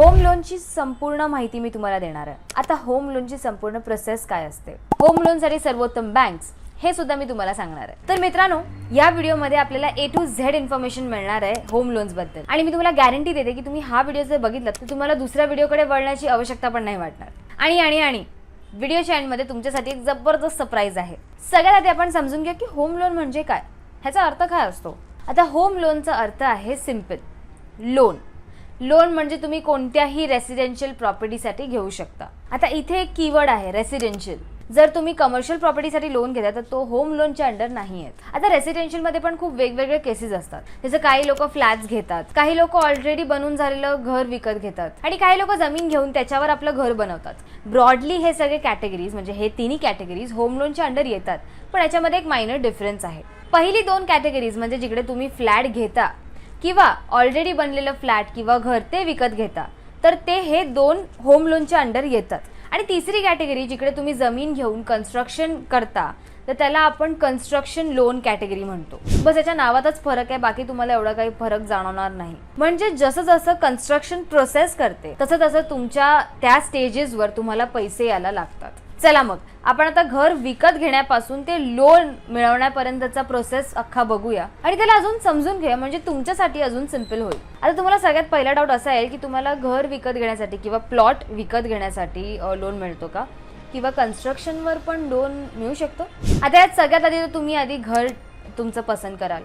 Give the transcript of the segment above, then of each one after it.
Home लोनची संपूर्ण माहिती मी तुम्हाला देणार आहे. आता होम लोनची संपूर्ण प्रोसेस काय असते? होम लोनसाठी सर्वोत्तम बँक्स हे सुद्धा मी तुम्हाला सांगणार आहे. तर मित्रांनो या व्हिडिओमध्ये आपल्याला ए टू झेड इन्फॉर्मेशन मिळणार आहे होम लोन्सबद्दल. आणि मी तुम्हाला गॅरंटी देते की तुम्ही हा व्हिडिओ जर बघितला तर तुम्हाला दुसऱ्या व्हिडिओकडे वळण्याची आवश्यकता पण नाही वाटणार. आणि आणि आणि व्हिडिओच्या एंडमध्ये तुमच्यासाठी एक जबरदस्त सरप्राईज आहे. सगळ्यात आधी आपण समजून घ्या की होम लोन म्हणजे काय? ह्याचा अर्थ काय असतो? आता होम लोनचा अर्थ आहे सिंपल लोन. लोन म्हणजे तुम्ही कोणत्याही रेसिडेन्शियल प्रॉपर्टीसाठी घेऊ शकता. आता इथे एक कीवर्ड आहे रेसिडेन्शियल जर तुम्ही कमर्शियल प्रॉपर्टीसाठी लोन घेता तर तो होम लोनच्या अंडर नाही आहेत आता रेसिडेन्शियलमध्ये पण खूप वेगवेगळे केसेस असतात. जसं काही लोक फ्लॅट्स घेतात काही लोक ऑलरेडी बनून झालेलं घर विकत घेतात आणि काही लोक जमीन घेऊन त्याच्यावर आपलं घर बनवतात. ब्रॉडली हे सगळे कॅटेगरीज म्हणजे हे तिन्ही कॅटेगरीज होम लोनच्या अंडर येतात पण याच्यामध्ये एक मायनर डिफरन्स आहे. पहिली दोन कॅटेगरीज म्हणजे जिकडे तुम्ही फ्लॅट घेता किंवा ऑलरेडी बनलेलं फ्लॅट किंवा घर ते विकत घेता तर ते हे दोन होम लोनच्या अंडर येतात. आणि तिसरी कॅटेगरी जिकडे तुम्ही जमीन घेऊन कन्स्ट्रक्शन करता तर त्याला आपण कन्स्ट्रक्शन लोन कॅटेगरी म्हणतो. बस याच्या नावातच फरक आहे बाकी तुम्हाला एवढा काही फरक जाणवणार नाही. म्हणजे जसं जसं कन्स्ट्रक्शन प्रोसेस करते तसं तसं तुमच्या त्या स्टेजेसवर तुम्हाला पैसे यायला लागतात. चला मग आपण आता घर विकत घेण्यापासून ते लोन मिळवण्यापर्यंतचा प्रोसेस अख्खा बघूया. आणि त्याला अजून समजून घेऊया म्हणजे तुमच्यासाठी अजून सिंपल होईल. आता तुम्हाला सगळ्यात पहिला डाऊट असा आहे की तुम्हाला घर विकत घेण्यासाठी किंवा प्लॉट विकत घेण्यासाठी लोन मिळतो का? किंवा कन्स्ट्रक्शनवर पण लोन मिळू शकतो? आता यात सगळ्यात आधी तुम्ही आधी घर तुमचं पसंत कराल.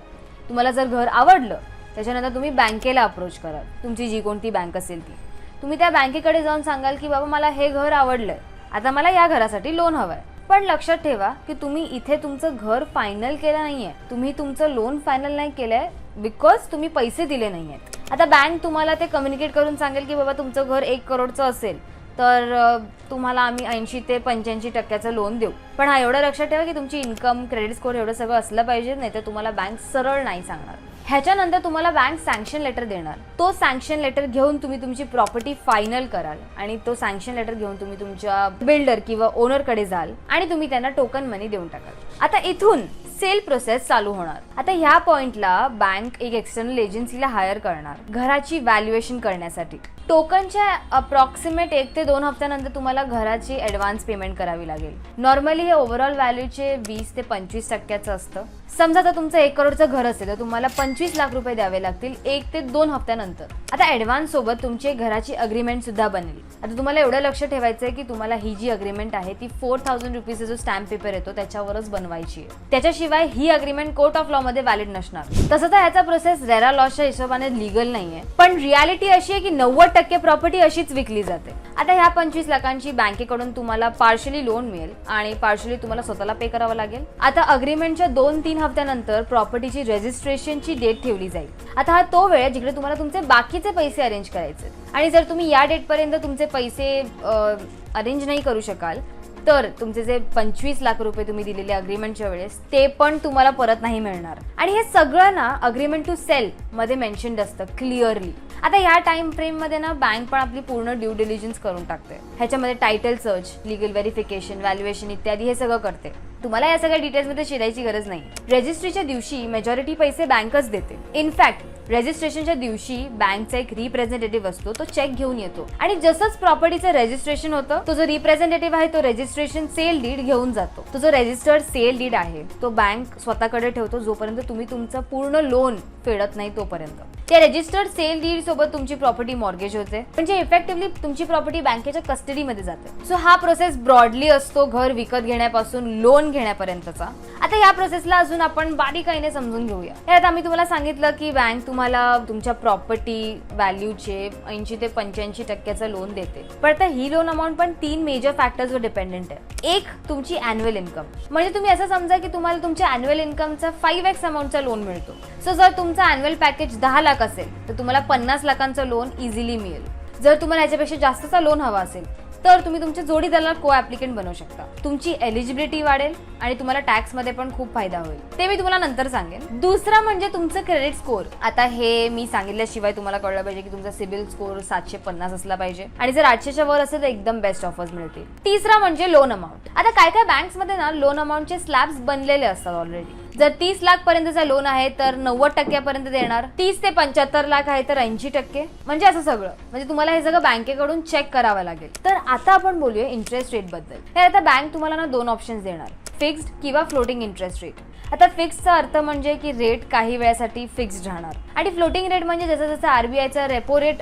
तुम्हाला जर घर आवडलं त्याच्यानंतर तुम्ही बँकेला अप्रोच कराल. तुमची जी कोणती बँक असेल ती. तुम्ही त्या बँकेकडे जाऊन सांगाल की बाबा मला हे घर आवडलं आहे आता मला या घरासाठी लोन हवंय. पण लक्षात ठेवा की तुम्ही इथे तुमचं घर फायनल केलं नाहीये. तुम्ही तुमचं लोन फायनल नाही केलंय बिकॉज तुम्ही पैसे दिले नाहीयेत. आता बँक तुम्हाला ते कम्युनिकेट करून सांगेल की बाबा तुमचं घर एक करोडचं असेल तर तुम्हाला आम्ही ऐंशी ते पंच्याऐंशी टक्क्याचं लोन देऊ. पण हा एवढं लक्षात ठेवा की तुमची इन्कम क्रेडिट स्कोर एवढं सगळं असलं पाहिजे नाही तर तुम्हाला बँक सरळ नाही सांगणार. ह्याच्यानंतर तुम्हाला बँक सँक्शन लेटर देणार. तो सँक्शन लेटर घेऊन तुम्ही तुमची प्रॉपर्टी फायनल कराल. आणि तो सँक्शन लेटर घेऊन तुम्ही तुमच्या बिल्डर किंवा ओनरकडे जाल. आणि तुम्ही त्यांना टोकन मनी देऊन टाकाल. आता इथून सेल प्रोसेस चालू होणार. आता ह्या पॉइंटला बँक एक एक्सटर्नल एजन्सीला हायर करणार घराची व्हॅल्युएशन करण्यासाठी. टोकनच्या अप्रॉक्सिमेट एक ते दोन हप्त्यानंतर तुम्हाला घराची ॲडव्हान्स पेमेंट करावी लागेल. नॉर्मली हे ओव्हरऑल व्हॅल्यूचे वीस ते पंचवीस टक्क्याचं असतं. समजा तर तुमचं एक करोडचं घर असेल तर तुम्हाला पंचवीस लाख रुपये द्यावे लागतील एक ते दोन हप्त्यानंतर. आता ॲडव्हान्स सोबत तुमची घराची अग्रीमेंट सुद्धा बनेल. आता तुम्हाला एवढं लक्ष ठेवायचं आहे की तुम्हाला ही जी अग्रीमेंट आहे ती फोर थाउजंड रुपीजचा जो स्टॅम्प पेपर येतो त्याच्यावरच बनवायची आहे. त्याच्याशिवाय ही अग्रीमेंट कोर्ट ऑफ लॉ मध्ये व्हॅलिड नसणार. तसं तर ह्याचा प्रोसेस रेरा लॉच्या हिशोबाने लिगल नाहीये. पण रियालिटी अशी आहे की नव्वद टक्के प्रॉपर्टी अशीच विकली जाते. आता ह्या पंचवीस लाखांची बँकेकडून तुम्हाला पार्शली लोन मिळेल आणि पार्शली तुम्हाला स्वतःला पे करावं लागेल. आता अग्रीमेंटच्या दोन तीन हप्त्यानंतर प्रॉपर्टीची रजिस्ट्रेशनची डेट ठेवली जाईल. आता हा तो वेळ जिकडे तुम्हाला तुमचे बाकीचे पैसे अरेंज करायचे आणि जर तुम्ही या डेटपर्यंत तुमचे पैसे अरेंज नाही करू शकाल तर तुमचे जे पंचवीस लाख रुपये तुम्ही दिलेले अग्रीमेंटच्या वेळेस ते पण तुम्हाला परत नाही मिळणार. आणि हे सगळं ना अग्रीमेंट टू सेल मध्ये मेन्शन्ड असतं क्लिअरली आता या टाइम फ्रेममध्ये ना बँक पण आपली पूर्ण ड्यू डिलिजन्स करून टाकते ह्याच्यामध्ये title search legal verification valuation इत्यादी हे सगळं करते तुम्हाला या सगळ्या डिटेल्समध्ये शिरायची गरज नाही. रजिस्ट्रीच्या दिवशी मेजॉरिटी पैसे बँकच देते इनफॅक्ट रजिस्ट्रेशनच्या दिवशी बँकचा एक रिप्रेझेंटेटिव्ह असतो तो चेक घेऊन येतो. आणि जसंच प्रॉपर्टीचं रजिस्ट्रेशन होतं तो जो रिप्रेझेंटेटिव्ह आहे तो रजिस्ट्रेशन सेल डीड घेऊन जातो. तो जो रजिस्टर्ड सेल डीड आहे तो बँक स्वतःकडे ठेवतो जोपर्यंत तुम्ही तुमचं पूर्ण लोन फेडत नाही तोपर्यंत. त्या रजिस्टर्ड सेल डीड सोबत तुमची प्रॉपर्टी मॉर्गेज होते. म्हणजे इफेक्टिव्हली तुमची प्रॉपर्टी बँकेच्या कस्टडीमध्ये जाते. सो हा प्रोसेस ब्रॉडली असतो घर विकत घेण्यापासून लोन घेण्यापर्यंतचा. आता या प्रोसेसला अजून आपण बारीकाईने समजून घेऊया. यात आम्ही तुम्हाला सांगितलं की बँक तुम्हाला तुमच्या प्रॉपर्टी व्हॅल्यूचे ऐंशी ते पंच्याऐंशी टक्क्याचं लोन देते. पण आता ही लोन अमाऊंट पण तीन मेजर फॅक्टर्सवर डिपेंडेंट आहे. एक तुमची अॅन्युअल इन्कम म्हणजे तुम्ही असं समजा की तुम्हाला तुमच्या अॅन्युअल इन्कमचा फाईव्ह एक्स अमाऊंटचा लोन मिळतो. सो जर तुमचा अॅन्युअल पॅकेज दहा लाख असेल तर तुम्हाला पन्नास लाखांचं लोन इझिली मिळेल. जर तुम्हाला याच्यापेक्षा जास्तचा लोन हवा असेल तर तुम्ही तुमच्या जोडीदाराला को ऍप्लिकेंट बनवू शकता. तुमची एलिजिबिलिटी वाढेल आणि तुम्हाला टॅक्समध्ये पण खूप फायदा होईल. ते मी तुम्हाला नंतर सांगेन. दुसरं म्हणजे तुमचं क्रेडिट स्कोर आता हे मी सांगितल्याशिवाय तुम्हाला कळलं पाहिजे की तुमचा सिबिल स्कोर सातशे पन्नास असला पाहिजे. आणि जर आठशेच्या वर असेल तर एकदम बेस्ट ऑफर्स मिळतील. तिसरा म्हणजे लोन अमाऊंट आता काय काय बँक्समध्ये ना लोन अमाऊंटचे स्लॅब्स बनलेले असतात ऑलरेडी जर तीस लाख पर्यंतचा लोन आहे तर नव्वद टक्क्यापर्यंत देणार. तीस ते पंच्याहत्तर लाख आहे तर ऐंशी टक्के. म्हणजे असं सगळं. म्हणजे तुम्हाला हे सगळं बँकेकडून चेक करावं लागेल. तर आता आपण बोलूया इंटरेस्ट रेटबद्दल. तर आता बँक तुम्हाला ना दोन ऑप्शन्स देणार. फिक्स्ड किंवा फ्लोटिंग इंटरेस्ट रेट आता फिक्सचा अर्थ म्हणजे की रेट काही वेळासाठी फिक्स्ड राहणार. आणि फ्लोटिंग रेट म्हणजे जसं जसं आरबीआयचा रेपो रेट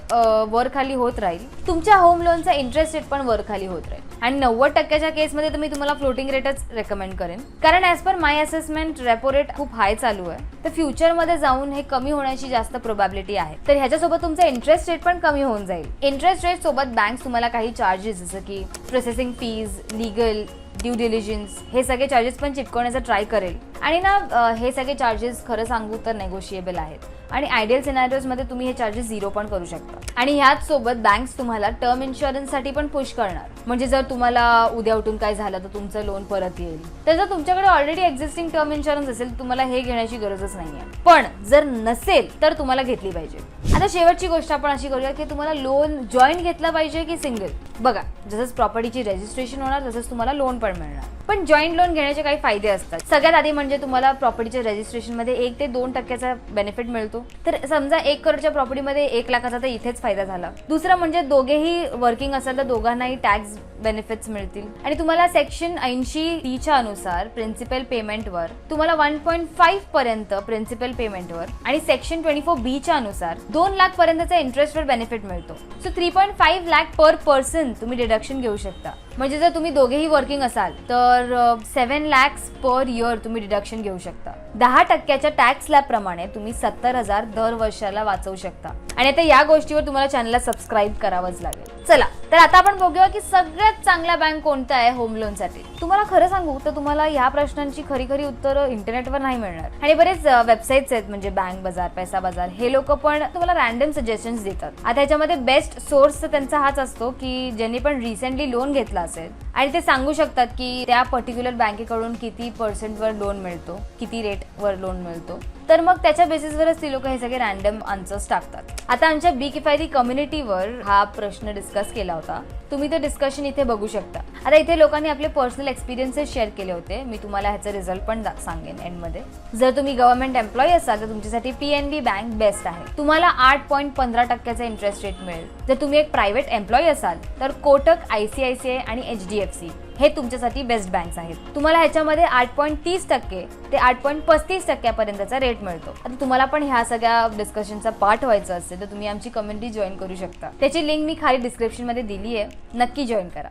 वर खाली होत राहील तुमच्या होम लोनचा इंटरेस्ट रेट पण वर खाली होत राहील. आणि नव्वद टक्क्याच्या केसमध्ये तर मी तुम्हाला फ्लोटिंग रेटच रेकमेंड करेन. कारण as per my assessment repo rate खूप हाय चालू आहे. तर फ्युचरमध्ये जाऊन हे कमी होण्याची जास्त प्रोबॅबिलिटी आहे. तर ह्याच्यासोबत तुमचा इंटरेस्ट रेट पण कमी होऊन जाईल. इंटरेस्ट रेट सोबत बँक तुम्हाला काही चार्जेस जसं की processing fees legal due diligence हे सगळे चार्जेस पण चिपकवण्याचा ट्राय करेल. आणि ना हे सगळे चार्जेस खरं सांगू तर नेगोशिएबल आहेत. आणि आयडियल सिनारिओजमध्ये तुम्ही हे चार्जेस झिरो पण करू शकता. आणि ह्याच सोबत बँक्स तुम्हाला टर्म इन्शुरन्ससाठी पण पुश करणार. म्हणजे जर तुम्हाला उद्या उठून काय झालं तर तुमचं लोन परत येईल. तर जर तुमच्याकडे ऑलरेडी एक्झिस्टिंग टर्म इन्शुरन्स असेल तुम्हाला हे घेण्याची गरजच नाही आहे पण जर नसेल तर तुम्हाला घेतली पाहिजे. आता शेवटची गोष्ट आपण अशी करूया की तुम्हाला लोन जॉईंट घेतला पाहिजे की सिंगल बघा जसंच प्रॉपर्टीची रजिस्ट्रेशन होणार तसंच तुम्हाला लोन पण मिळणार. पण जॉईंट लोन घेण्याचे काही फायदे असतात. सगळ्यात आधी म्हणजे तुम्हाला प्रॉपर्टीच्या रजिस्ट्रेशनमध्ये एक ते दोन टक्क्याचा बेनिफिट मिळतो. तर समजा एक करोडच्या प्रॉपर्टीमध्ये एक लाखाचा तर इथेच फायदा झाला. दुसरं म्हणजे दोघेही वर्किंग असेल तर दोघांनाही टॅक्स बेनिफिट्स मिळतील. आणि तुम्हाला सेक्शन ऐंशी तीच्या अनुसार प्रिन्सिपल पेमेंटवर तुम्हाला वन पॉईंट फाईव्ह पर्यंत प्रिन्सिपल पेमेंटवर आणि सेक्शन ट्वेंटी फोर बीच्या अनुसार दोन लाख पर्यंतचा इंटरेस्टवर बेनिफिट मिळतो. So three point five lakh per person तुम्ही डिडक्शन घेऊ शकता. म्हणजे जर तुम्ही दोघेही वर्किंग असाल तर सेव्हन लॅक्स पर इयर तुम्ही डिडक्शन घेऊ शकता. दहा टक्क्याच्या टॅक्स स्लॅब प्रमाणे तुम्ही सत्तर हजार दर वर्षाला वाचवू शकता. आणि आता या गोष्टीवर तुम्हाला चॅनलला सबस्क्राईब करावंच लागेल. चला तर आता आपण बघूया की सगळ्यात चांगला बँक कोणता आहे होम लोनसाठी तुम्हाला खरं सांगू तर तुम्हाला या प्रश्नांची खरी खरी उत्तरं इंटरनेटवर नाही मिळणार. आणि बरेच वेबसाईट्स आहेत म्हणजे बँक बाजार पैसा बाजार हे लोक पण तुम्हाला रॅन्डम सजेशन्स देतात. आता याच्यामध्ये बेस्ट सोर्स तर त्यांचा हाच असतो की ज्यांनी पण रिसेंटली लोन घेतला असेल. आणि ते सांगू शकतात की त्या पर्टिक्युलर बँकेकडून किती पर्सेंटवर लोन मिळतो किती रेटवर लोन मिळतो. तर मग त्याच्या बेसिसवरच ती लोक हे सगळे रॅन्डम आन्सर्स टाकतात. आता आमच्या बी किफायती कम्युनिटीवर हा प्रश्न डिस्कस केला होता. तुम्ही ते डिस्कशन इथे बघू शकता. आता इथे लोकांनी आपले पर्सनल एक्सपिरियन्सेस शेअर केले होते. मी तुम्हाला ह्याचा रिझल्ट पण सांगेन एंडमध्ये जर तुम्ही गव्हर्नमेंट एम्प्लॉई असाल तर तुमच्यासाठी P N B bank best आहे. तुम्हाला आठ पॉईंट पंधरा टक्क्याचा इंटरेस्ट रेट मिळेल. जर तुम्ही एक प्रायव्हेट एम्प्लॉई असाल तर Kotak I C I C I आणि एच डी एफ सी हे तुमच्यासाठी बेस्ट बँक्स आहेत. तुम्हाला ह्याच्यामध्ये आठ पॉईंट तीस टक्के ते आठ पॉईंट पस्तीस टक्क्यापर्यंतचा रेट मिळतो. आता तुम्हाला पण ह्या सगळ्या डिस्कशनचा पार्ट व्हायचा असेल तर तुम्ही आमची कम्युनिटी जॉईन करू शकता. त्याची लिंक मी खाली डिस्क्रिप्शनमध्ये दिली आहे नक्की जॉईन करा.